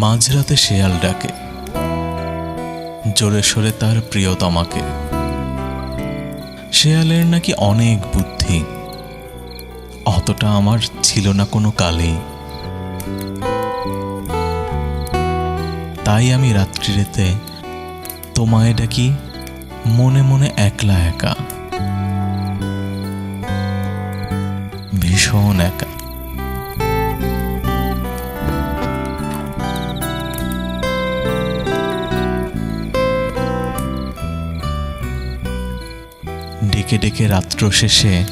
মাঝরাতে শেয়াল ডাকে। জোরে সরে তার প্রিয়তমাকে। শেয়ালের নাকি অনেক বুদ্ধি। অতটা আমার ছিল না কোনো কালেই। তাই আমি রাত্রিরেতে তোমায় ডাকি মনে মনে একলা একা। ভীষণ একা। ডেকে ডেকে রাত্র শেষে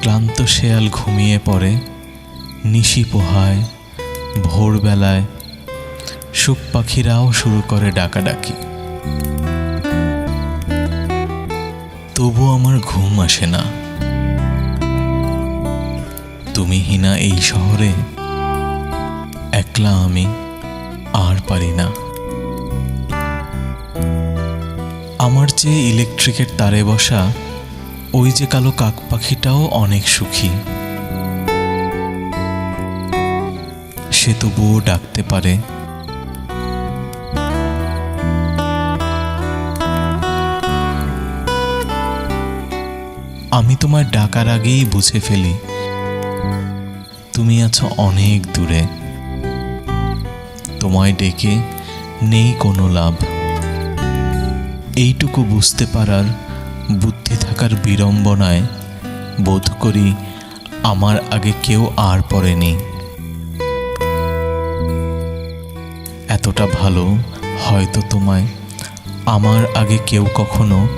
ক্লান্ত শেয়াল ঘুমিয়ে পড়ে, নিশি পোহায়, ভোরবেলায় সুখ পাখিরাও শুরু করে ডাকাডাকি। তবু আমার ঘুম আসে না। তুমি হিনা এই শহরে, একলা আমি আর পারি না। আমার চেয়ে ইলেকট্রিকের তারে বসা ওই যে কালো কাক পাখিটাও অনেক সুখী। সে তবুও ডাকতে পারে। আমি তোমার ডাকার আগেই বুঝে ফেলি। তুমি আছো অনেক দূরে। তোমায় ডেকে নেই কোনো লাভ। এইটুকু বুঝতে পারার থাকার বিড়ম্বনায় বোধ করি আমার আগে কেউ আর পড়েনি। এতটা ভালো হয়তো তোমায় আমার আগে কেউ কখনো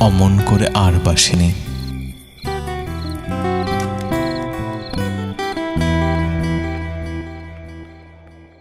অমন করে আর বাসেনি।